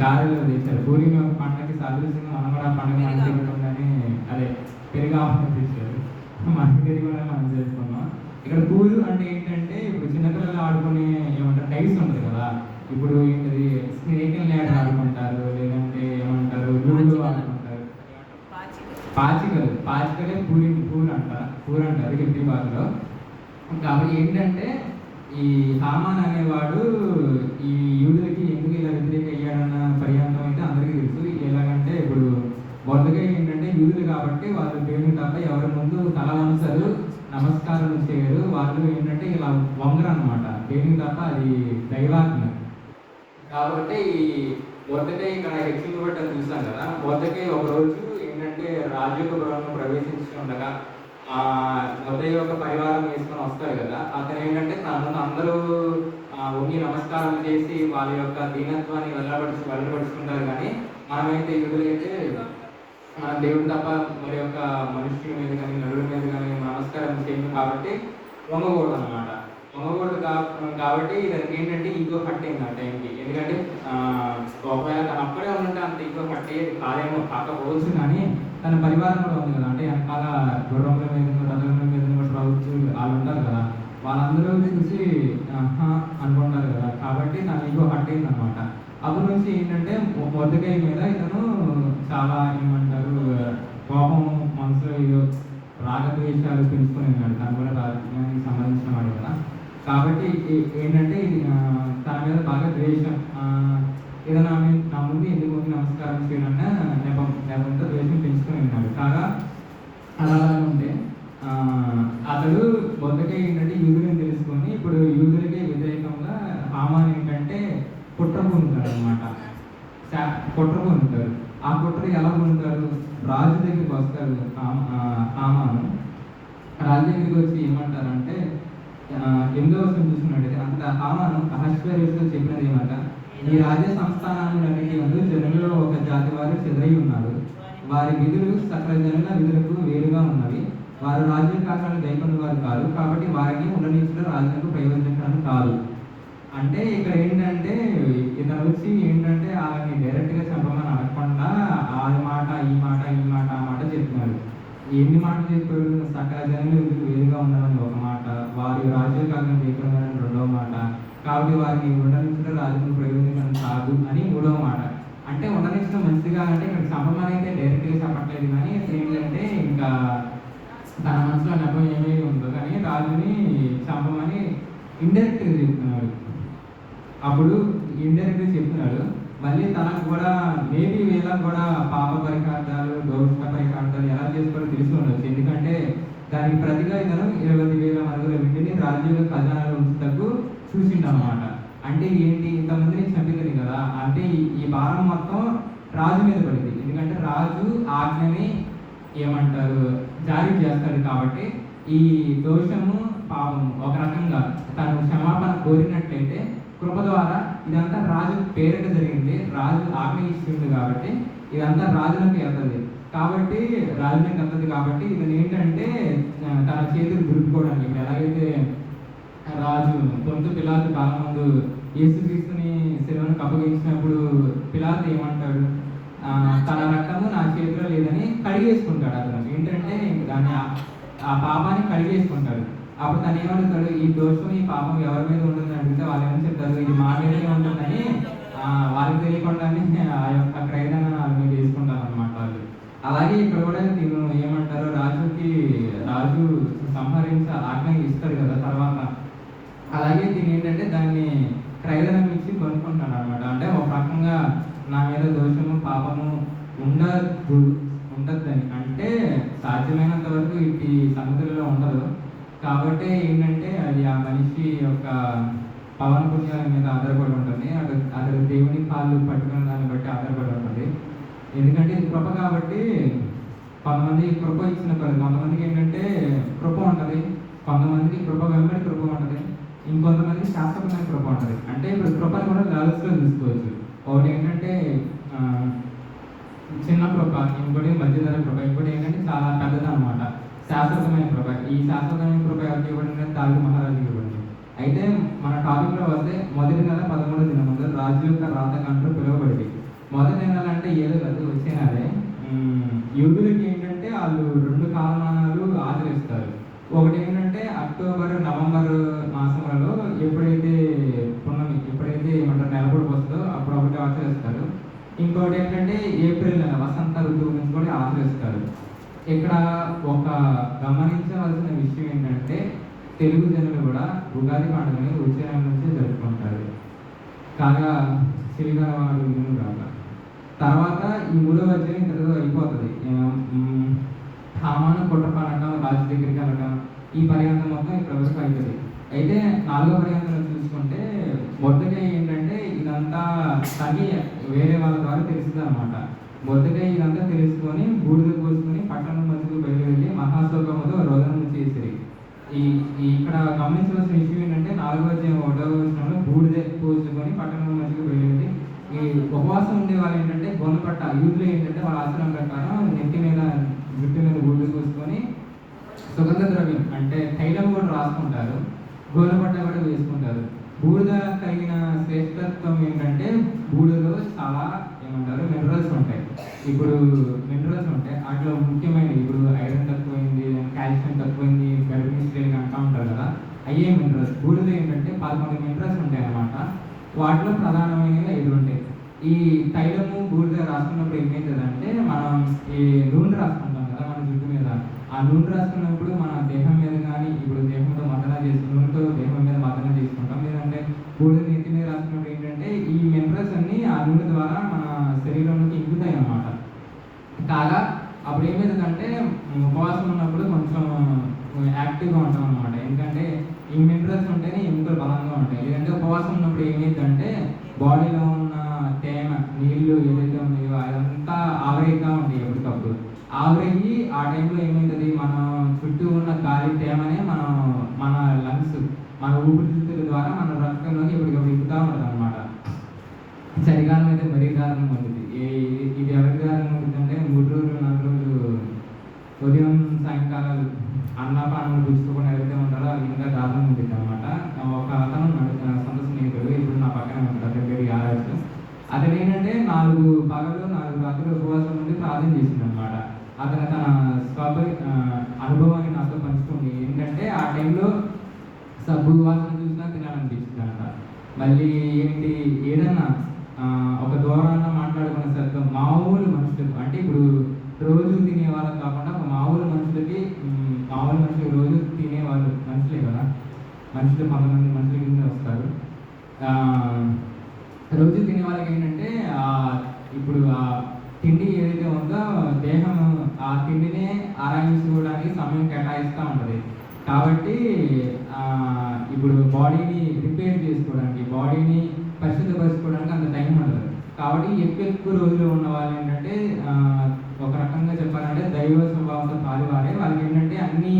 గారెలు తెచ్చారు పూరి ఒక పండగకి సాదృశ్యంగా మనం కూడా పండగ మనకి తెలియకుండానే అదే పెరుగు ఆహ్వానం తెచ్చారు. మనకి తెలియకుండా మనం చేసుకున్నాం. ఇక్కడ పూలు అంటే ఏంటంటే ఇప్పుడు చిన్నపిల్లలు ఆడుకునే ఏమంటారు టైల్స్ ఉంటుంది కదా. ఇప్పుడు ఏంటది స్నేక్ ల్యాడర్ ఆడుకుంటారు లేదంటే ఏమంటారు లూడో ఆడుకుంటారు. పాచికలు. పాచికలే పూరి పూర్ అంటారు పూర్ అంటారు హిందీ భాషలో. కాబట్టి ఏంటంటే ఈ హామాన్ అనేవాడు ఈ యూదులకి ఎందుకు ఇలా వ్యతిరేక అయ్యాడన్న పర్యాంతం అయితే అందరికీ తెలుసు ఎలాగంటే ఇప్పుడు మొదటగా ఏంటంటే యూదులు కాబట్టి వాళ్ళు దేవుని తప్ప ఎవరి ముందు తల వంచరు నమస్కారం చేయరు. వాళ్ళు ఏంటంటే ఇలా వంగరు అనమాట దేని తప్ప అది దైవాజ్ఞ కాబట్టి ఈ మొదటే ఇక్కడ హెచ్చించబడ్డం చూసాం కదా. మొదటి ఒక రోజు ఏంటంటే రాజయోగపురంలో ప్రవేశించుండగా ఆ మొదటి యొక్క పరివారం వేసుకొని వస్తారు కదా. అతను ఏంటంటే తనను అందరూ ఆ, నమస్కారం చేసి వాళ్ళ యొక్క దీనత్వాన్ని వెళ్ళబడుచు వెళ్ళబడుచుకుంటారు కానీ మనమైతే యుడులైతే మన దేవుడు తప్ప మరి యొక్క మనుషుల మీద కానీ నడుల మీద కానీ నమస్కారం చేయము కాబట్టి వంగకూడదు అనమాట వంగకూడదు కాబట్టి దానికి ఏంటంటే ఈగో హట్ అయింది ఆ టైంకి. ఎందుకంటే ఒకవేళ తను అక్కడే ఉంటే అంత ఈగో హట్ అయ్యేది కాదేమో కాకపోవచ్చు కానీ తన పరివారం కూడా ఉంది కదా. అంటే వెనకాల గుర్రంల మీద రథముల మీద ప్రభుత్వం రావచ్చు వాళ్ళు ఉంటారు కదా. వాళ్ళందరూ చూసి అనుకుంటారు కదా. కాబట్టి తన ఈగో హట్ అయింది అనమాట అప్పటి నుంచి ఏంటంటే మొదటికాయ మీద ఇతను చాలా ఏమంటారు కోపం మనసులో ఏదో రాగద్వేషాలు పెంచుకొని ఉన్నాడు తను కూడా రాజకీయానికి సంబంధించిన వాడు కదా. కాబట్టి ఏ- ఏంటంటే తన మీద బాగా ద్వేషం. ఏదైనా ఆమె నా ముందు ఎందుకు ముందు నమస్కారం చేయాలన్న నెపం నెపంతో ద్వేషం పెంచుకొని ఉన్నాడు కాగా అలా ఉంటే అతడు మొదటగా ఏంటంటే యూదులని తెలుసుకొని ఇప్పుడు యూదులకే వ్యతిరేకంగా హామాన్ ఏంటంటే కుట్ర అనమాట కుట్ర ఆ కుట్ర ఎలా పొందుతారు రాజు దగ్గరికి వస్తారు హామ- హామాను రాజు దగ్గరికి వచ్చి ఏమంటారంటే ఎనిమిదో వర్షం చూసుకున్నాడు అంత హామాను అహస్వేరుతో చెప్పినది ఏమంట. ఈ రాజ్య సంస్థానాలన్నిటి ముందు జనులలో ఒక జాతి వారు చెదరై ఉన్నారు. వారి విధులు సకల జనుల విధులకు వేరుగా ఉన్నవి. వారు రాజ్యం కాకుండా దైవం వారు కాదు. కాబట్టి వారిని ఉండనించడం రాజ్యానికి ప్రయోజనకరం కాదు. అంటే ఇక్కడ ఏంటంటే ఇతను వచ్చి ఏంటంటే వాళ్ళని డైరెక్ట్గా చంపమని అనకుండా ఆ మాట ఈ మాట ఈ మాట ఆ మాట చెప్తున్నారు ఎన్ని మాటలు చెప్పాడు సకల జనులు వేరుగా ఉండాలని ఒక మాట. వారి రాజ్య కాలం చేయకుండా రెండవ మాట. కాబట్టి వారిని ఉండనించడం రాజుకు ప్రయోజనం కాదు అని మూడవ మాట. అంటే ఉండనించడం మంచిది అంటే ఇక్కడ చంపమని అయితే డైరెక్ట్గా చెప్పట్లేదు కానీ ఏంటంటే ఇంకా తన మనసులో నెపం ఏమీ ఉందో కానీ రాజుని చంపమని ఇండైరెక్ట్గా చెప్తున్నాడు అప్పుడు ఇండైరెక్ట్గా చెప్తున్నాడు మళ్ళీ తనకు కూడా మేబీ వీళ్ళకి కూడా పాప పరిహార్థాలు దోష పరిహార్థాలు ఎలా చేసుకోవాలో తెలిసి ఉండొచ్చు. ఎందుకంటే దానికి ప్రతిగా ఇతను ఇరవై వేల మరుగుల వెండిని రాజ్యాంగ ఖజానాలు ఉంచుటకు చూసిండనమాట అంటే ఏంటి ఇంతమందిని చంపింది కదా? అంటే ఈ- ఈ భారం మొత్తం రాజు మీద పడింది. ఎందుకంటే రాజు ఆజ్ఞని ఏమంటారు జారీ చేస్తాడు కాబట్టి ఈ దోషము పాపము ఒక రకంగా తను క్షమాపణ కోరినట్లయితే కృప ద్వారా ఇదంతా రాజు పేరిట జరిగింది. రాజు ఆజ్ఞ ఇస్తుంది కాబట్టి ఇదంతా రాజులకు వెళ్తుంది కాబట్టి రాజులకు వెళ్తుంది కాబట్టి ఇది ఏంటంటే తన చేతులు దురుపుకోవడానికి ఇప్పుడు ఎలాగైతే రాజు పొంతు పిల్లలు బాగా ముందు తీసుకుని శిలువను అప్పగించినప్పుడు పిల్లలు ఏమంటాడు? తన రక్తము నా చేతిలో లేదని కడిగేసుకుంటాడు అతను ఏంటంటే దాన్ని ఆ- ఆ పాపాన్ని కడిగేసుకుంటాడు. అప్పుడు తను ఏమంటాడు ఈ దోషం ఈ పాపం ఎవరి మీద ఉంటుందని అడిగితే వాళ్ళు ఏమని చెప్తారు? ఇది మా మీదే ఉంటుందని వాళ్ళకి తెలియకుండానే ఆ యొక్క క్రైదన వాళ్ళ మీద వేసుకుంటారు అనమాట వాళ్ళు. అలాగే ఇక్కడ కూడా నేను ఏమంటారు రాజుకి రాజు సంహరించ ఆజ్ఞ ఇస్తాడు కదా తర్వాత. అలాగే దీని ఏంటంటే దాన్ని క్రైదనం ఇచ్చి కొనుక్కుంటాడు అనమాట అంటే ఒక రకంగా నా మీద దోషము పాపము ఉండదు ఉండద్దని. అంటే సాధ్యమైనంత వరకు ఈ సముద్రంలో కాబట్టి ఏంటంటే అది ఆ మనిషి యొక్క పవన్ పుణ్యాల మీద ఆధారపడి ఉంటుంది. అక్కడ అతడు దేవుని కాళ్ళు పట్టుకున్న దాన్ని బట్టి ఆధారపడి ఉంటుంది. ఎందుకంటే ఇది కృప కాబట్టి కొంతమంది కృప ఇచ్చిన కొంతమందికి ఏంటంటే కృప ఉంటుంది. కొంతమందికి కృప వెంబడి కృప ఉంటుంది. ఇంకొంతమందికి శాశ్వతమైన కృప ఉంటుంది. అంటే ఇప్పుడు కృపను కూడా లెవెల్స్లో తీసుకోవచ్చు. ఒకటి ఏంటంటే చిన్న కృప ఇంకోటి మధ్యధర కృప ఇంకోటి ఏంటంటే చాలా పెద్దది అనమాట శాశ్వతమైన కృప. ఈ శాశ్వతమైన కృప ఎవరికి ఇవ్వబడింది? తాగు మహారాజు ఇవ్వబడింది. అయితే మన టాపిక్లో వస్తే మొదటి నెల పదమూడు దినముందు రాజు యొక్క రాత కంటూ అంటే ఏదో కాదు వచ్చేనాదే యూదులకి ఏంటంటే వాళ్ళు రెండు కాలమానాలు ఆచరిస్తారు. ఒకటి ఏంటంటే అక్టోబర్ నవంబర్ మాసంలో ఎప్పుడైతే పున్నమి ఎప్పుడైతే ఏమంటారు నెలపొడుపు వస్తుందో అప్పుడు ఒకటి ఆచరిస్తారు. ఇంకోటి ఏంటంటే ఏప్రిల్ నెల వసంత ఋతువు నుంచి కూడా ఆచరిస్తారు. ఇక్కడ ఒక గమనించవలసిన విషయం ఏంటంటే తెలుగు జనులు కూడా ఉగాది పండుగని వచ్చే నుంచే జరుపుకుంటారు. కాగా శ్రీగారు వాడు విను కాక తర్వాత ఈ మూడో వచ్చిన ఇంతలో అయిపోతుంది. ఉమ్, హామాను కుట్రపడటం రాజు దగ్గరికి వెళ్ళటం ఈ పర్యాంతం మొత్తం ఇక్కడ వరకు అవుతుంది అయితే నాలుగో పర్యాంతంలో చూసుకుంటే మొదటిగా ఏంటంటే ఇదంతా తగి వేరే వాళ్ళ ద్వారా తెలుస్తుంది అనమాట మొదట ఇదంతా తెలుసుకొని బూడిద పోసుకొని పట్టణం మధ్యకు బయలువెళ్ళి మహాశోకముతో రోదనం చేసిరి. ఈ ఈ ఇక్కడ గమనించవలసిన విషయం ఏంటంటే నాలుగో అధ్యాయం ఒకటో వచనంలో బూడిద పోసుకొని పట్టణం మధ్యకు బయలువెళ్ళి ఈ ఉపవాసం ఉండే వాళ్ళు ఏంటంటే గొన్నపట్ట యూత్లో ఏంటంటే వాళ్ళ ఆచరణ ప్రకారం నెత్తి మీద జుట్టు మీద బూడిద పోసుకొని సుగంధ ద్రవ్యం అంటే తైలం కూడా రాసుకుంటారు గోనపట్ట కూడా వేసుకుంటారు. బూడిద కలిగిన శ్రేష్టత్వం ఏంటంటే బూడిదలో చాలా ఏమంటారు మినరల్స్ ఉంటాయి. ఇప్పుడు మినరల్స్ ఉంటాయి వాటిలో ముఖ్యమైనవి ఇప్పుడు ఐరన్ తక్కువైంది కాల్షియం తక్కువైంది గర్భిణీ స్త్రీలు అంటూ ఉంటారు కదా. అయ్యే మినరల్స్ బూడిద ఏంటంటే పదకొండు మినరల్స్ ఉంటాయి అన్నమాట. వాటిలో ప్రధానమైనవి ఐదు ఉంటాయి. ఈ తైలము బూడిద రాసుకున్నప్పుడు ఏమైతుందంటే మనం ఈ నూనె రాసుకుంటాం కదా మన జుట్టు మీద. ఆ నూనె రాసుకున్నప్పుడు మన దేహం మీద కానీ ఇప్పుడు దేహంతో మదన చేసి నూనెతో దేహం మీద మదన చేసుకుంటాం. లేదంటే బూడిద నెత్తి మీద రాసుకున్నప్పుడు ఏంటంటే ఈ మినరల్స్ అన్ని ఆ నూనె ద్వారా మన శరీరంలోకి ఇంకుతాయి అన్నమాట కాగా అప్పుడు ఏమైందంటే ఉపవాసం ఉన్నప్పుడు కొంచెం యాక్టివ్గా ఉంటాం అనమాట ఎందుకంటే ఈ మినరల్స్ ఉంటేనే ఎముకలు బలంగా ఉంటాయి. లేదంటే ఉపవాసం ఉన్నప్పుడు ఏమైందంటే బాడీలో ఉన్న తేమ నీళ్ళు ఏదైతే ఉన్నాయో అదంతా ఆవిరైతా ఉంటాయి ఎప్పటికప్పుడు. ఆవిరయ్యి ఆ టైంలో ఏమైంది? మన చుట్టూ ఉన్న గాలి తేమనే మనం మన లంగ్స్ మన ఊపిరితిత్తుల ద్వారా మన రక్తంలోకి ఎప్పటికప్పుడు ఎక్కుతూ ఉంటుంది అనమాట చలికాలం అయితే మరీ దారుణం పొందుతుంది ఉదయం సాయంకాలాలు అన్నపానం పుచ్చుకోకుండా ఎవరైతే ఉంటారో అది ఇంకా దారుణం ఉంటుంది అనమాట ఒక అతను సొంత స్నేహితుడు ఇప్పుడు నా పక్కన ఉంటాడు అతని పేరు యారాజు. అతను ఏంటంటే నాలుగు పగలు నాలుగు రాత్రులు ఉపవాసం ఉండి ప్రార్థన చేసింది అనమాట అతను తన స్వభ అనుభవాన్ని నాతో పంచుకుంది. ఏంటంటే ఆ టైంలో సబ్బు వాసన చూసినా తినాలనిపించింది అనమాట మళ్ళీ ఏంటి ఏదన్నా ఆ, ఒక దూరాన్న మాట్లాడుకునే శబ్దం మామూలు మనుషులకు అంటే ఇప్పుడు రోజు తినే వాళ్ళకి కాకుండా ఒక మామూలు మనుషులకి మ్, మామూలు మనుషులు రోజు తినే వాళ్ళు మనుషులే కదా మనుషులు కొంతమంది మనుషుల కింద వస్తారు. రోజు తినే వాళ్ళకి ఏంటంటే ఇప్పుడు ఆ తిండి ఏదైతే ఉందో దేహం ఆ తిండినే ఆరాధించుకోవడానికి సమయం కేటాయిస్తూ ఉంటుంది. కాబట్టి ఇప్పుడు బాడీని రిపేర్ చేసుకోవడానికి బాడీని పరిశుద్ధపరచుకోవడానికి అంత టైం ఉండదు. కాబట్టి ఎక్కువ ఎక్కువ రోజులు ఉన్న వాళ్ళు ఏంటంటే ఒక రకంగా చెప్పాలంటే దైవ స్వభావంతో పాలువారే. వాళ్ళకి ఏంటంటే అన్ని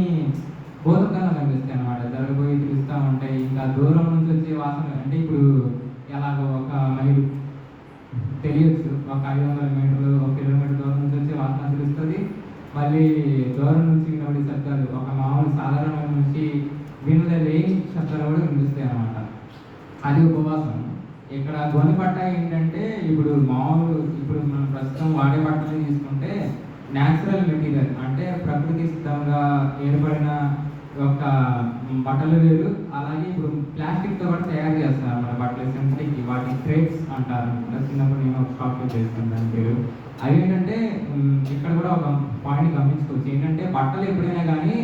బోధకాలు కనిపిస్తాయి అనమాట జరగబోయి తెలుస్తూ ఉంటాయి ఇంకా దూరం నుంచి వచ్చే వాసన అంటే ఇప్పుడు ఎలాగో ఒక మైలు తెలియచ్చు. ఒక ఐదు వందల మీటర్లు ఒక కిలోమీటర్ దూరం నుంచి వచ్చి వాసన తెలుస్తుంది. మళ్ళీ దూరం నుంచి వినబడే శబ్దాలు ఒక మామూలు సాధారణంగా నుంచి వినలేని శబ్దాలు కూడా వినిపిస్తాయి అన్నమాట. అది ఉపవాసం. ఇక్కడ ధ్వని పట్ట ఏంటంటే ఇప్పుడు మామూలు ఇప్పుడు మనం ప్రస్తుతం వాడే బట్టలు తీసుకుంటే న్యాచురల్ మెటీరియల్ అంటే ప్రకృతి సిద్ధంగా ఏర్పడిన ఒక బట్టలు వేరు అలాగే ఇప్పుడు ప్లాస్టిక్తో కూడా తయారు చేస్తారు అన్నమాట బట్టలు. సింథటిక్ వాటి క్రేప్స్ అంటారు చిన్నప్పుడు నేను ఒక షాప్ చేస్తాను దాని పేరు. అవి ఏంటంటే ఇక్కడ కూడా ఒక పాయింట్ గమనించుకోవచ్చు. ఏంటంటే బట్టలు ఎప్పుడైనా కానీ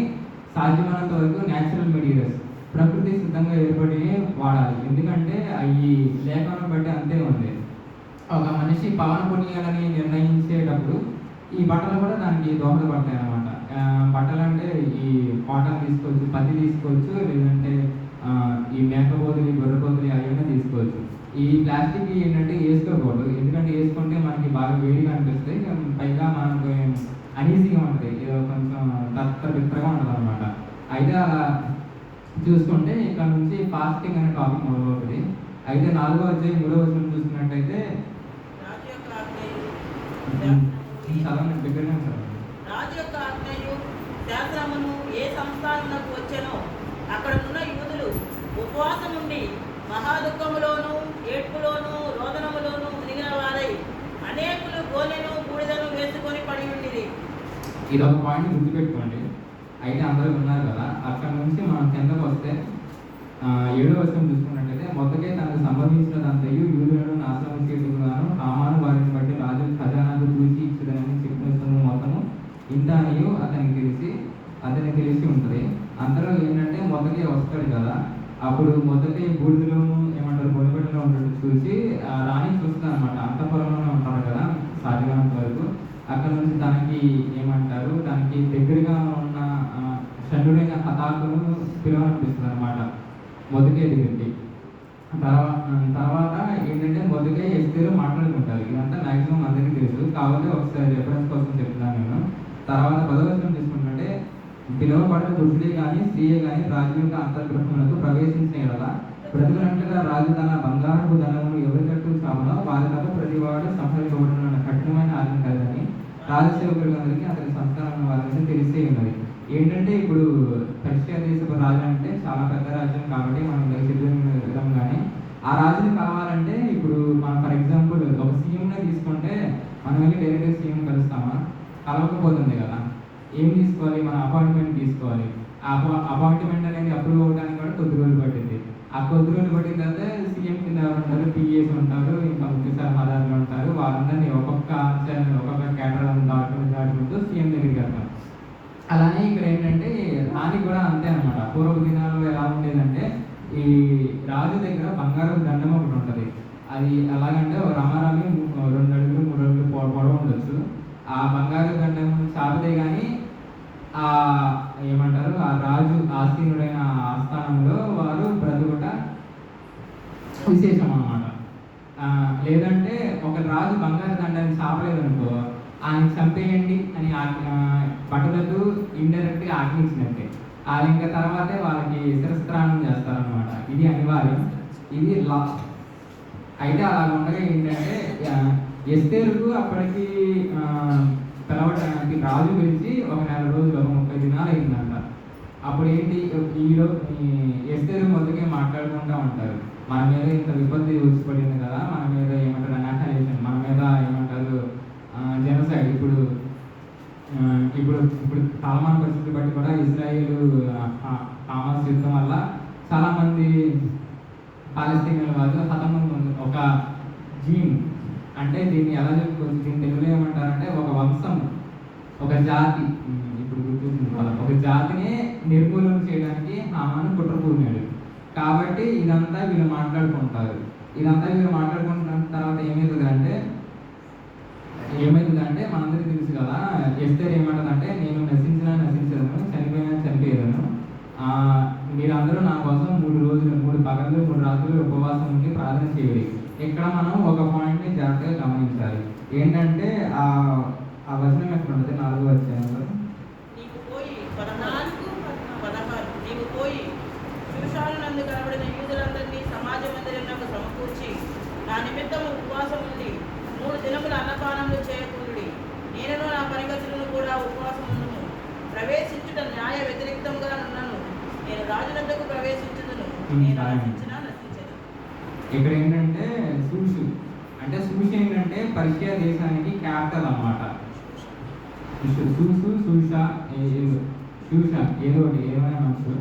సాధ్యమైనంత వరకు న్యాచురల్ మెటీరియల్స్ ప్రకృతి సిద్ధంగా ఏర్పడి వాడాలి. ఎందుకంటే అవి లేఖనం బట్టి అంతే ఉంది ఒక మనిషి పవన పుణ్యాలని నిర్ణయించేటప్పుడు ఈ బట్టలు కూడా దానికి దోహదపడతాయి అన్నమాట బట్టలు అంటే ఈ కాటన్ తీసుకోవచ్చు పత్తి తీసుకోవచ్చు లేదంటే ఈ మేకపోతులు గొర్రెపోతులు అవన్నీ తీసుకోవచ్చు. ఈ ప్లాస్టిక్ ఏంటంటే వేసుకోకూడదు. ఎందుకంటే వేసుకుంటే మనకి బాగా వేడిగా అనిపిస్తుంది ఇక పైగా మనకు అనీజీగా ఉంటుంది. ఏదో కొంచెం తత్త బిత్తరగా ఉంటుంది అనమాట అయితే అలా చూసుకుంటే ఇక్కడ నుంచి ఫాస్టింగ్ అనే టాపిక్ మొదలవుతుంది. అయితే నాలుగో అధ్యాయం మూడో వచనం చూసుకున్నట్టయితే చదవండి దగ్గరనే సార్ రాజు యొక్క ఆజ్ఞయు శాస్త్రమును ఏ సంస్థానమునకు వచ్చెనో ఉన్న యువతులు ఉపవాసం నుండి మహాదుఖములోను ఏడ్పులోను రోదనములోను మునిగిన వారై అనేకులు గోలెను బూడిదను వేసుకొని పడి ఇది ఒక పాయింట్ గుర్తుపెట్టుకోండి. అయితే అందరూ ఉన్నారు కదా అక్కడ నుంచి మనం కిందకు వస్తే ఏడో వర్షం చూసుకున్నట్టయితే మొదటికే తనకు సంబంధించినదంతయు యూదులను నాశనం చేసుకున్నాను హామాను ఇంత అనియు అతనికి తెలిసి అతనికి తెలిసి ఉంటుంది. అందరూ ఏంటంటే మొదటే వస్తాడు కదా. అప్పుడు మొదటి బూడిదలో ఏమంటారు బొడిబెట్టలో ఉన్నట్టు చూసి ఆ రాణి చూస్తుంది అనమాట అంతపురంలోనే ఉంటాడు కదా సాధ్యమైనంత వరకు. అక్కడ నుంచి తనకి ఏమంటారు తనకి దగ్గరగా ఉన్న ఆ, షండుడైన హతాకును పిలవనిపిస్తుంది అనమాట మొదకే దగ్గరికి తర్వాత తర్వాత ఏంటంటే మొదకే ఎస్తేరు మాట్లాడుకుంటారు. ఇదంతా మ్యాక్సిమం అందరికీ తెలుసు. కాబట్టి ఒకసారి రెఫరెన్స్ కోసం చెప్తున్నాను నేను. తర్వాత పదవచనం తీసుకుంటుంటే పిలువబడిన పురుషుడే కానీ స్త్రీయే కానీ రాజు యొక్క అంతర్గృహములకు ప్రవేశించిన ఎడల ప్రతిగంటగా రాజు తన బంగారపు ధనమును ఎవరి కట్టు చావునో వారి తప్ప ప్రతివాడు సంహరించబడిన కఠినమైన ఆజ్ఞ కలదని రాజసేవకులందరికీ అతని సంస్థానం వారికి తెలిసే ఉన్నది. ఏంటంటే ఇప్పుడు పర్షియా దేశపు రాజు అంటే చాలా పెద్ద రాజ్యం కాబట్టి మనం చెప్పిన విధంగానే ఆ రాజుని కావాలంటే ఇప్పుడు మనం ఫర్ ఎగ్జాంపుల్ ఒక సీఎంనే తీసుకుంటే మనం వెళ్ళి డైరెక్ట్ సీఎం కలుస్తామా కలవకపోతుంది కదా? ఏం తీసుకోవాలి? మన అపాయింట్మెంట్ తీసుకోవాలి. ఆ అపాయింట్మెంట్ అనేది అప్రూవ్ అవ్వడానికి కూడా కొద్ది రోజులు పట్టింది ఆ కొద్ది రోజులు పట్టిన తర్వాత సీఎం కింద ఉంటారు పిఎస్ ఉంటారు. ఇంకా ముఖ్య సలహాదారులు ఉంటారు. వారందరినీ ఒక్కొక్క అంశాన్ని ఒక్కొక్క కేటరాలను దాటుకుంటూ దాటుకుంటూ సీఎం దగ్గరికి వెళ్తాం అలానే ఇక్కడ ఏంటంటే రాణి కూడా అంతే అనమాట పూర్వ దినాల్లో ఎలా ఉండేదంటే ఈ రాజు దగ్గర బంగారం దండం ఒకటి ఉంటుంది. అది ఎలాగంటే రామారామి రెండు అడుగులు మూడు అడుగులు పొడవ ఉండొచ్చు. ఆ బంగారు దండం చాపితే కానీ ఆ ఏమంటారు? ఆ రాజు ఆసీనుడైన ఆస్థానంలో వారు బ్రతుకుట విశేషం అన్నమాట లేదంటే ఒక రాజు బంగారు దండాన్ని చాపలేదనుకో ఆయన చంపేయండి అని ఆజ్ఞ భటులకు ఇండైరెక్ట్గా ఆజ్ఞించినట్టే. వాళ్ళు ఇంకా తర్వాతే వాళ్ళకి శిరస్త్రాణం చేస్తారనమాట ఇది అనివార్యం. ఇది లా. అయితే అలా ఉండగా ఏంటంటే ఎస్తేరుకు అప్పటికి పిలవడానికి రాజు గురించి ఒక నెల రోజులు ఒక ముప్పై దినాలు అయిందంట. అప్పుడు ఏంటి ఈలో ఈ ఎస్తేరు మొదటిగా మాట్లాడుకుంటూ ఉంటారు. మన మీద ఇంత విపత్తి వచ్చిపడింది కదా మన మీద ఏమంటారు అనాథలేషన్ మన మీద ఏమంటారు జనసైడ్ ఇప్పుడు ఇప్పుడు ఇప్పుడు కాలమాన పరిస్థితి బట్టి కూడా ఇజ్రాయేల్ హామాస్ యుద్ధం వల్ల చాలామంది పాలస్తీనియన్ వాళ్ళు హతమంది ఒక జీన్ అంటే దీన్ని ఎలా చెప్పుకోవచ్చు? దీన్ని తెలుగులో ఏమంటారంటే ఒక వంశం ఒక జాతి. ఇప్పుడు గుర్తుంది. ఒక జాతిని నిర్మూలన చేయడానికి హామాను కుట్ర పూనాడు కాబట్టి ఇదంతా వీళ్ళు మాట్లాడుకుంటారు. ఇదంతా వీళ్ళు మాట్లాడుకుంటున్న తర్వాత ఏమవుతుంది అంటే ఏమవుతుందంటే మనందరికీ తెలుసు కదా ఎస్తేర్ ఏమంటదంటే నేను నశించినా నశించదను చనిపోయినా చనిపోయేదను. ఆ, మీరందరూ నా కోసం మూడు రోజులు మూడు పగలు మూడు రాత్రులు ఉపవాసం ఉండి ప్రార్థన చేయాలి ఇక్కడ మనం ఒక జాగ్రత్తగా గమనించాలి. ఏంటంటే ఆ ఆ వచనం ఎక్కడ ఉంటుంది? నాలుగో నా ఉపవాసం ఉండి మూడు దినముల అన్నపానములు చేయకుండి నేను నా కూడా ఉపవాసం ఉండును. ప్రవేశించుట న్యాయ వ్యతిరేక్తంగా ఉన్నాను నేను రాజునందుకు ప్రవేశించుదును. నేను నశించినా నశించను. ఇక్కడ ఏంటంటే సూషు అంటే సూషు ఏంటంటే పర్షియా దేశానికి క్యాపిటల్ అన్నమాట. సూసు సూషా సూషా ఏదో ఒకటి ఏమైనా మనసు.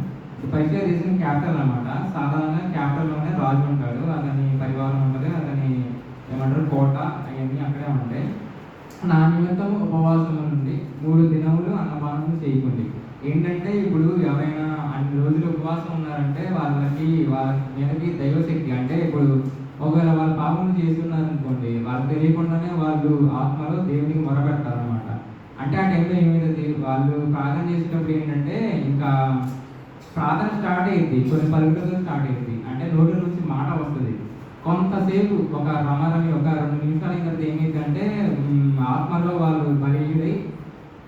పర్షియా దేశం క్యాపిటల్ అనమాట సాధారణంగా క్యాపిటల్లోనే రాజు ఉంటాడు. అతని పరివారం ఉంటుంది. అతని ఏమంటారు? కోట అవన్నీ అక్కడే ఉంటాయి. నా నిమిత్తం ఉపవాసం నుండి మూడు దినములు అన్నపానం చేయకండి ఏంటంటే ఇప్పుడు ఎవరైనా అన్ని రోజులు ఉపవాసం ఉన్నారంటే వాళ్ళకి వాళ్ళ మీదకి దైవశక్తి. అంటే ఇప్పుడు ఒకవేళ వాళ్ళు పాపం చేస్తున్నారు అనుకోండి వాళ్ళకి తెలియకుండానే వాళ్ళు ఆత్మలో దేవునికి మొరపెడతారనమాట అంటే ఆ టైంలో ఏమైతుంది వాళ్ళు ప్రార్థన చేసేటప్పుడు ఏంటంటే ఇంకా ప్రార్థన స్టార్ట్ అయ్యింది కొన్ని పలుకులతో స్టార్ట్ అయ్యింది అంటే నోటి నుంచి మాట వస్తుంది. కొంతసేపు ఒక రమరమి ఒక రెండు నిమిషాలు అయిన తర్వాత ఏమైందంటే ఆత్మలో వాళ్ళు బలీయుడై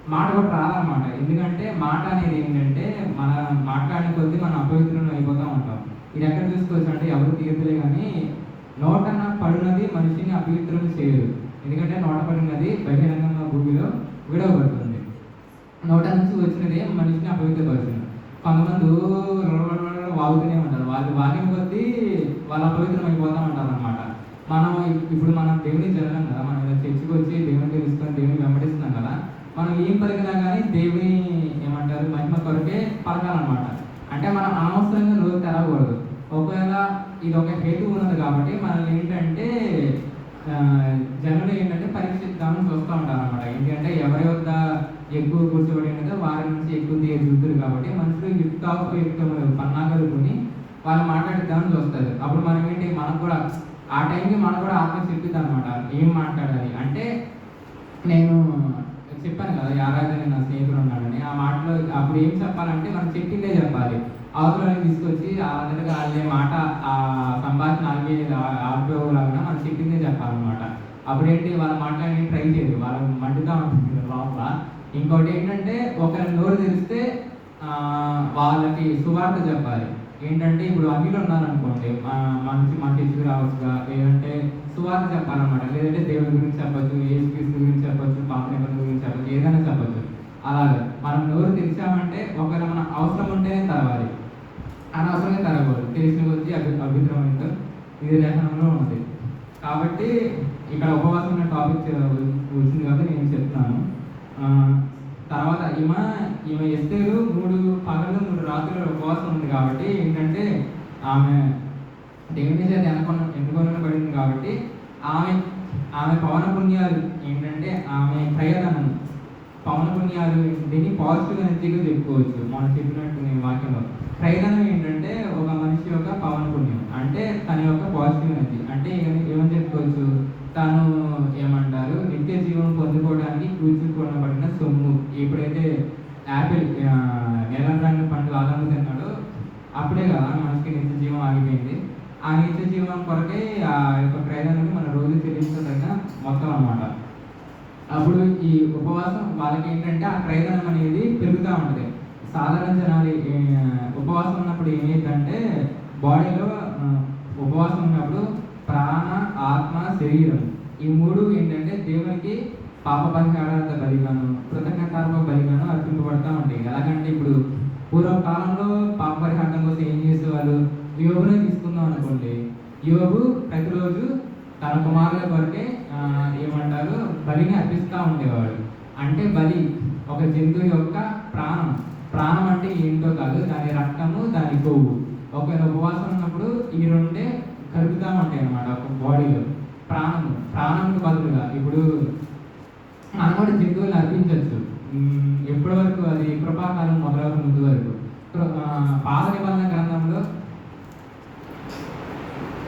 మాట కూడా రాదనమాట ఎందుకంటే మాట అనేది ఏంటంటే మన మాట్లాడిన కొద్దీ మనం అపవిత్రం అయిపోతూ ఉంటాం. ఇది ఎక్కడ చూసుకోవచ్చు అంటే ఎవరు తీర్చలే కానీ నోటన పడినది మనిషిని అపవిత్రం చేయదు. ఎందుకంటే నోట పడినది బహిరంగంగా భూమిలో విడవబడుతుంది. నోట నుంచి వచ్చినది మనిషిని అపవిత్రపరుస్తుంది. కొంతమంది వాగుతూనే ఉంటారు. వాళ్ళు వాగిన కొద్దీ వాళ్ళు అపవిత్రం అయిపోతూ ఉంటారు అనమాట మనం ఇప్పుడు మనం దేవుని జరగం కదా. మనం ఇలా చర్చికి వచ్చి దేవుని తెలుసుకొని దేవుని వెంబడిస్తున్నాం కదా. మనం ఏం పలికినా కానీ దేవుని ఏమంటారు మహిమ కొరకే పలకాలన్నమాట. అంటే మనం అనవసరంగా నోరు తెరవకూడదు ఒకవేళ ఇది ఒక హేతు ఉన్నది కాబట్టి మనల్ని ఏంటంటే ఆ, జనులు ఏంటంటే పరీక్షిద్దామని చూస్తూ ఉంటారు అనమాట ఎందుకంటే ఎవరి వద్ద ఎక్కువ కూర్చోబడి ఉన్నదో వారి నుంచి ఎక్కువ దిగుతురు కాబట్టి మనుషులు యుక్త యుక్త పన్నాగలుకొని వాళ్ళు మాట్లాడిద్దామని చూస్తారు. అప్పుడు మనం ఏంటి మనకు కూడా ఆ టైంకి మనకు కూడా ఆత్మ చెప్పిద్ది అనమాట ఏం మాట్లాడాలి? అంటే నేను చెప్పాను కదా యారాజని నా స్నేహితుడు ఉన్నాడని. ఆ మాటలో అప్పుడు ఏం చెప్పాలంటే మనం చెప్పిందే చెప్పాలి. అవతలని తీసుకొచ్చి అందరిగా వాళ్ళే మాట ఆ సంభాషణ ఆగి ఆగిపోలాగా మనం చెప్పిందే చెప్పాలన్నమాట. అప్పుడేంటి వాళ్ళ మాట్లాడి ట్రై చేయరు. వాళ్ళ మండుగా ఉంటుంది లోపల. ఇంకోటి ఏంటంటే ఒకరి నోరు తెలిస్తే వాళ్ళకి సువార్త చెప్పాలి. ఏంటంటే ఇప్పుడు అన్నిలు ఉన్నారనుకోండి మా- మంచి మన తెచ్చుకు రావచ్చుగా లేదంటే సువార్త చెప్పాలన్నమాట. లేదంటే దేవుడి గురించి చెప్పచ్చు ఏసు క్రీస్తు గురించి చెప్పచ్చు పాప గురించి చెప్పచ్చు ఏదైనా చెప్పచ్చు. అలాగే. మనం నోరు తెరిచామంటే ఒకరి మన అవసరం ఉంటేనే తెరవాలి. అనవసరంగా తనగోలు తెలిసిన కొద్దీ అభి అభిప్రాయంతో ఇది లేఖనంలో ఉంది కాబట్టి ఇక్కడ ఉపవాసం అనే టాపిక్ వచ్చింది కాబట్టి నేను చెప్తాను. తర్వాత ఈమె ఈమె ఎస్తేరు మూడు పగలు మూడు రాత్రులు ఉపవాసం ఉంది కాబట్టి ఏంటంటే ఆమె దేవుని చేత ఎన్నుకొన పడింది కాబట్టి ఆమె ఆమె పవన పుణ్యాలు ఏంటంటే ఆమె ప్రయోజనం పవన పుణ్యాలు దీన్ని పాజిటివ్ ఎనర్జీగా చెప్పుకోవచ్చు. మనం చెప్పినట్టు నేను వాక్యంలో ప్రయోజనం ఏంటంటే ఒక మనిషి యొక్క పవన పుణ్యం. అంటే తన యొక్క పాజిటివ్ ఎనర్జీ అంటే ఏమని ఏమని చెప్పుకోవచ్చు? తను ఏమంటారు? నిత్య జీవం పొందుకోవడానికి కూర్చుకోబడిన సొమ్ము. ఎప్పుడైతే యాపిల్ నీలం రాని పండు ఆదాము తిన్నాడో అప్పుడే కదా మనకి నిత్య జీవం ఆగిపోయింది. ఆ నిత్య జీవనం కొరకే ఆ యొక్క ప్రయోజనాన్ని మన రోజు చెల్లించదగ్గ మొత్తం అన్నమాట. అప్పుడు ఈ ఉపవాసం వాళ్ళకి ఏంటంటే ఆ ప్రయోజనం అనేది పెరుగుతూ ఉంటుంది. సాధారణ జనాలు ఉపవాసం ఉన్నప్పుడు ఏమైందంటే బాడీలో ఉపవాసం ఉన్నప్పుడు ప్రాణ ఆత్మ శరీరం ఈ మూడు ఏంటంటే దేవునికి పాప పరిహారార్థ బలిగాను కృతజ్ఞతార్ప బలిగాను అర్పింపబడతా ఉంటాయి. ఎలాగంటే ఇప్పుడు పూర్వకాలంలో పాప పరిహారం కోసం ఏం చేసేవాళ్ళు? యోగునే తీసుకుందాం అనుకోండి. యోగు ప్రతిరోజు తన కుమారుల కొరకే ఏమంటారు బలిని అర్పిస్తూ ఉండేవాడు. అంటే బలి ఒక జంతువు యొక్క ప్రాణం. ప్రాణం అంటే ఏంటో కాదు దాని రక్తము దాని కొవ్వు. ఒకవేళ ఉపవాసం ఉన్నప్పుడు ఈ రెండే కలుపుతూ ఉంటాయి అన్నమాట ఒక బాడీలో. ప్రాణము ప్రాణంకి బదులుగా. ఇప్పుడు మనం కూడా జంతువులు అర్పించవచ్చు. ఎప్పటి వరకు అది కృపాకాలం మొదలవక ముందు వరకు. పాద పాత నిబంధన గ్రంథంలో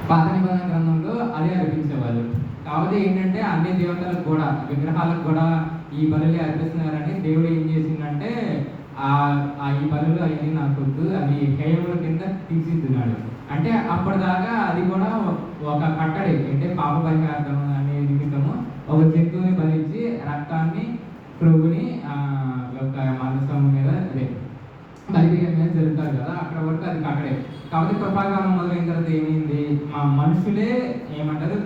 పాత నిబంధన గ్రంథంలో అదే అర్పించేవాళ్ళు కాబట్టి ఏంటంటే అన్ని దేవతలకు కూడా విగ్రహాలకు కూడా ఈ బలులే అర్పిస్తున్నారని దేవుడు ఏం చేసిందంటే ఆ ఆ ఈ బలులు అవన్నీ నాకు వద్దు అది హేయముల కింద తీసిద్దున్నాడు. అంటే అప్పటిదాకా అది కూడా ఒక కట్టడి అంటే పాప పరిహార్థం అనే నిమిత్తము ఒక జంతువుని బలించి రక్తాన్ని క్రొవ్వుని ఆ యొక్క మనసం మీద అదే బలిపీఠం మీద కదా అక్కడ వరకు అది అక్కడే. కాబట్టి కృపాకాలం మొదలైన తర్వాత ఏమైంది? మా మనుషులే ఏమంటారు?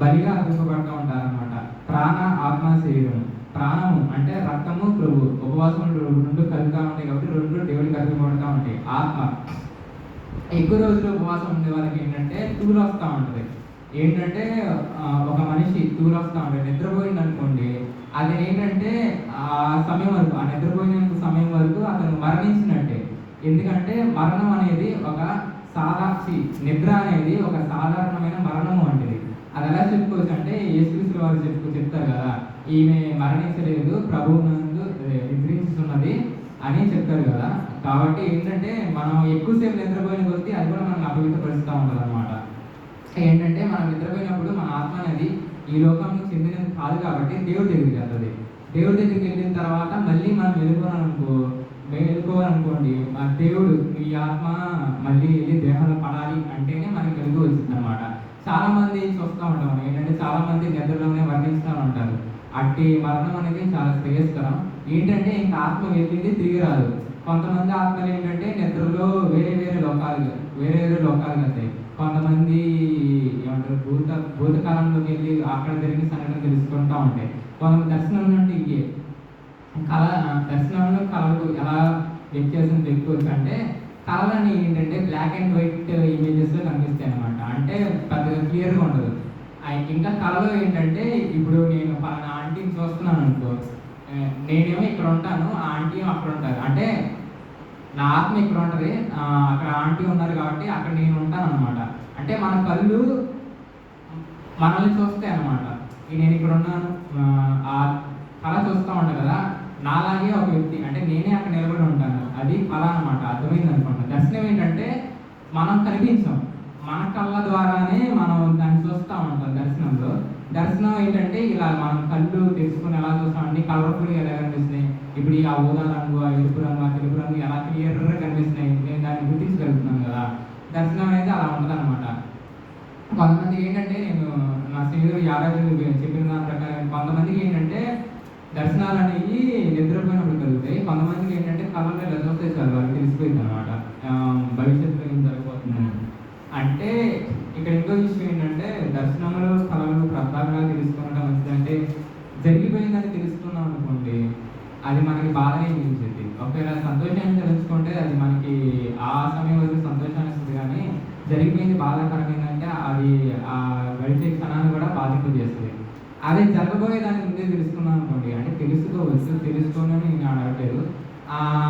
బలిగా అర్పింపబడుతూ ఉంటారనమాట ప్రాణ ఆత్మ శరీరం. ప్రాణము అంటే రక్తము ప్రభు ఉపవాసం రెండు కలుగుతా కలుగుతూ ఉంటాయి కాబట్టి రెండు దేవుడికి అర్పింపబడుతూ ఉంటాయి. ఆత్మ. ఎక్కువ రోజులు ఉపవాసం ఉండే వాళ్ళకి ఏంటంటే తూలు వస్తూ ఉంటుంది. ఏంటంటే ఒక మనిషి తూలు వస్తూ ఉంటుంది. నిద్రపోయింది అనుకోండి అది ఏంటంటే ఆ సమయం వరకు ఆ నిద్రపోయిన సమయం వరకు అతను మరణించినట్టే. ఎందుకంటే మరణం అనేది ఒక సాదాక్షి నిద్ర అనేది ఒక సాధారణమైన మరణము వంటిది. అది ఎలా చెప్పుకోవచ్చు అంటే యేసుక్రీస్తు వారు చెప్పు చెప్తారు కదా ఈమె మరణించలేదు ప్రభువు నందు నిద్రించుతున్నది అని చెప్తారు కదా. కాబట్టి ఏంటంటే మనం ఎక్కువసేపు నిద్రపోయిన కొద్దీ అది కూడా మనం అపవిత్రపరుస్తూ ఉంటుంది అనమాట ఏంటంటే మనం నిద్రపోయినప్పుడు మన ఆత్మ అనేది ఈ లోకానికి చెందినది కాదు కాబట్టి దేవుడి దగ్గరికి వెళ్తుంది. దేవుడి దగ్గరికి వెళ్ళిన తర్వాత మళ్ళీ మనం వెళ్ళిపోవాలనుకో వెళ్ళిపోవాలనుకోండి మా దేవుడు ఈ ఆత్మ మళ్ళీ వెళ్ళి దేహంలో పడాలి అంటేనే మనకి వెలుగు వచ్చింది అనమాట చాలా మంది చూస్తూ ఉంటాం. ఏంటంటే చాలా మంది నిద్రలోనే వర్ణిస్తూ ఉంటారు. అట్టి మరణం అనేది చాలా శ్రేయస్కరం. ఏంటంటే ఇంకా ఆత్మ వెళ్ళింది తిరిగి రాదు. కొంతమంది ఆత్మలు ఏంటంటే నిద్రలో వేరే వేరే లోకాలు వేరే వేరే లోకాలు వెళ్తాయి కొంతమంది ఏమంటారు భూత భూతకాలంలోకి వెళ్ళి అక్కడ జరిగిన సంఘటన తెలుసుకుంటూ ఉంటాయి. కొంతమంది దర్శనం నుండి ఇవే కళ దర్శనంలో కళలు ఎలా వ్యత్యాసం చెప్పుకోవచ్చు అంటే కళలని ఏంటంటే బ్లాక్ అండ్ వైట్ ఇమేజెస్లో కనిపిస్తాయి అనమాట అంటే పెద్దగా క్లియర్గా ఉండదు. ఇంకా కళలో ఏంటంటే ఇప్పుడు నేను పలానా ఆంటీని చూస్తున్నాను అనుకో నేనేమో ఇక్కడ ఉంటాను ఆ ఆంటీ అక్కడ ఉంటారు. అంటే నా ఆత్మ ఇక్కడ ఉంటుంది అక్కడ ఆంటీ ఉన్నారు కాబట్టి అక్కడ నేను ఉంటాను అనమాట అంటే మన కళ్ళు మనల్ని చూస్తాయి అనమాట నేను ఇక్కడ ఉన్నాను ఆ, ఆ కళ చూస్తూ ఉంటాను కదా నాలాగే ఒక వ్యక్తి అంటే నేనే అక్కడ నిలబడి ఉంటాను. అది అలా అనమాట అర్థమైంది అనుకుంటా. దర్శనం ఏంటంటే మనం కనిపించాం. మన కళ్ళ ద్వారానే మనం దాన్ని చూస్తూ ఉంటాం దర్శనంలో. దర్శనం ఏంటంటే ఇలా మనం కళ్ళు తెచ్చుకొని ఎలా చూస్తాం? కలర్ఫుల్గా కలర్ఫుల్ ఎలా కనిపిస్తున్నాయి? ఇప్పుడు ఆ ఊదా రంగు ఆ ఎరుపు రంగు ఆ తెలుపు రంగు ఎలా క్లియర్గా కనిపిస్తున్నాయి? నేను దాన్ని గుర్తించగలుగుతున్నాను కదా. దర్శనం అనేది అలా ఉంటుంది కొంతమందికి ఏంటంటే నేను నా స్నేహితుడు యారాజు చెప్పిన దాని ప్రకారం కొంతమందికి ఏంటంటే దర్శనాలు అనేవి నిద్రపోయినప్పుడు కలుగుతాయి కొంతమందికి ఏంటంటే కళ్ళలో ఇలా చూస్తే తెలిసిపోయింది అనమాట భవిష్యత్తులో ఏం జరగబోతుంది అంటే ఇక్కడ ఇంకో విషయం ఏంటంటే దర్శనములు స్థలములు ప్రస్తావనగా తెలుసుకోవడం మంచిదంటే జరిగిపోయిందని తెలుసుకున్నాం అనుకోండి అది మనకి బాధనే మిగిల్చింది ఒకవేళ సంతోషాన్ని తెలుసుకుంటే అది మనకి ఆ సమయం వరకు సంతోషాన్ని ఇస్తుంది. కానీ జరిగిపోయింది బాధాకరమైందంటే అది ఆ గడిచే క్షణాన్ని కూడా బాధింపు చేస్తుంది అదే జరగబోయే దాన్ని ముందే తెలుసుకున్నాను అనుకోండి. అంటే తెలుసుకోవచ్చు తెలుసుకోనని నేను అడగట్లేదు ఆ